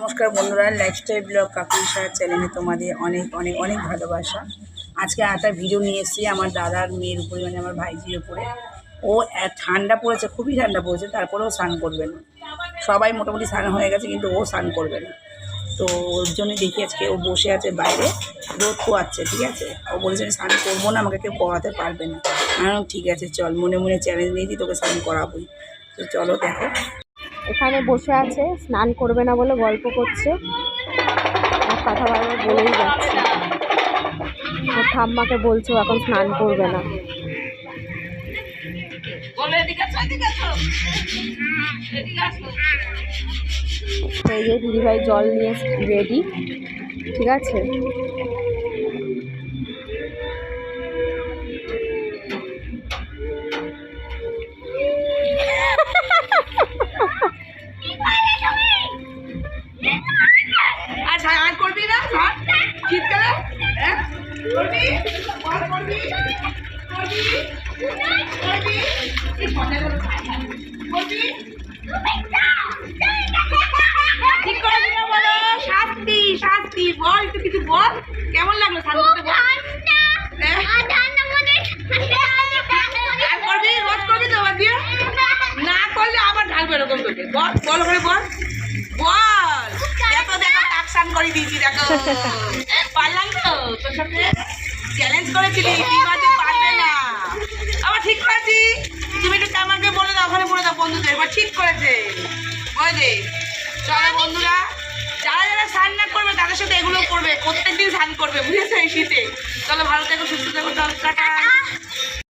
নমস্কার বন্ধুরা lifestyle blog কাকুলিশার চ্যানেলে তোমাদের অনেক অনেক অনেক ভালোবাসা। আজকে একটা ভিডিও নিয়ে এসেছি আমার দাদার মেয়ের উপরে মানে আমার ভাইজির উপরে। ও ঠান্ডা পড়েছে, খুবই ঠান্ডা পড়েছে, তারপরেও স্নান করবে না। সবাই মোটামুটি স্নান হয়ে গেছে, কিন্তু ও স্নান করবে না। তো ওর জন্য দেখি আজকে ও বসে আছে বাইরে, রোদ পোয়াচ্ছে, ঠিক আছে? ও বলেছে আমি স্নান করব না, আমাকে কেউ করাতে পারবে না। ঠিক আছে, চল, মনে মনে চ্যালেঞ্জ নিয়েছি, তোকে স্নান করাবোই। তো চলো দেখো। এখানে বসে আছে স্নান করবে না বলে গল্প করছে। আর কথা বারবার বলেই যাচ্ছে। ওর ঠাম্মাকে বলছে এখন স্নান করবে না। তো এই যে দিদিভাই জল নিয়ে রেডি ঠিক আছে? শাস্তি শাস্তি, বল, একটু কিছু বল। কেমন লাগল করতে বল? না করলে আবার ঢালবে এরকম তোকে বল বল করে বল। বল। করে দিয়েছি, দেখো। পারলাম তো, তোর সাথে চ্যালেঞ্জ করেছিলি পারবে না। আবার ঠিক করেছি। তুমি একটু আমাকে বলে দাও, ওখানে বলে দাও বন্ধুদের, এবার ঠিক করেছে। যে চলো বন্ধুরা, যারা যারা স্নান না করবে, তাদের সাথে এগুলো করবে, প্রত্যেকদিন স্নান করবে, বুঝেছ এই শীতে। চলো ভালো থেকো, সুস্থ থেকো টাটা।